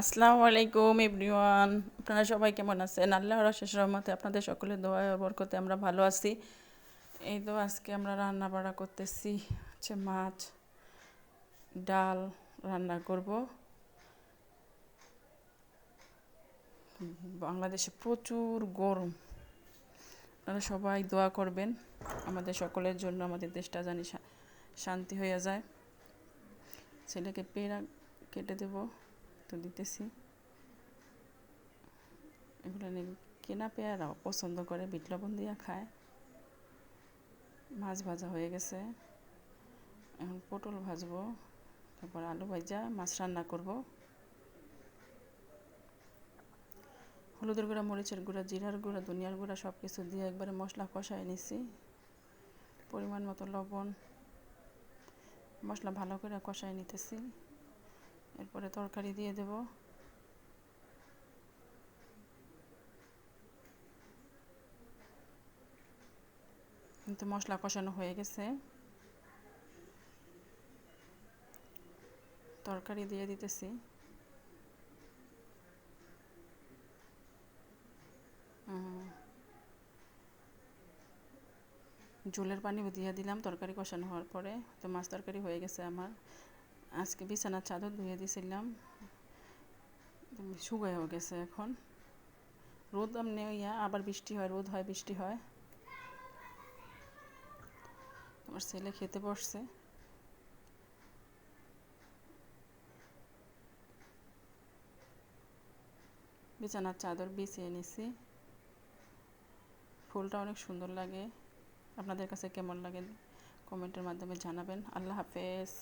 আসসালামু আলাইকুম এভরিওয়ান। আপনারা সবাই কেমন আছেন? আল্লাহ রশেষ রহমতে আপনাদের সকলের দোয়া বরকতে আমরা ভালো আছি। এই তো আজকে আমরা রান্না বাড়া করতেছি, হচ্ছে মাছ, ডাল রান্না করব। বাংলাদেশে প্রচুর গরম। আপনারা সবাই দোয়া করবেন, আমাদের সকলের জন্য, আমাদের দেশটা জানি শান্তি হয়ে যায়। ছেলেকে পেড়া কেটে দেবো। তো দিতেছি। এগুলো কেনা পেয়ারাও পছন্দ করে, বিট লবণ দিয়ে খায়। মাছ ভাজা হয়ে গেছে। এখন পটল ভাজবো, তারপর আলু ভাজা, মাছ রান্না করব। হলুদের গুঁড়া, মরিচের গুঁড়া, জিরার গুঁড়া, ধনিয়ার গুঁড়া সব কিছু দিয়ে একবারে মশলা কষায় নিছি। পরিমাণ মতো লবণ, মশলা ভালো করে কষায় নিতেছি। এরপরে তরকারি দিয়ে দেব। কিন্তু মশলা কষানো হয়ে গেছে। তরকারি দিয়ে দিতেছি। উম, ঝোলের পানিও দিয়ে দিলাম তরকারি কষানো হওয়ার পরে। তো মাছ তরকারি হয়ে গেছে আমার। আজকে বিছানার চাদর ধুয়ে দিয়েছিলাম শুকায়ও গেছে এখন। রোদ এমনি ইয়া, আবার বৃষ্টি হয়, রোদ হয়, বৃষ্টি হয়। তোমার ছেলে খেতে বসছে। বিছানার চাদর বিছিয়ে নিছি। ফুলটা অনেক সুন্দর লাগে। আপনাদের কাছে কেমন লাগে? কমেন্টের মাধ্যমে জানাবেন। আল্লাহ হাফেজ।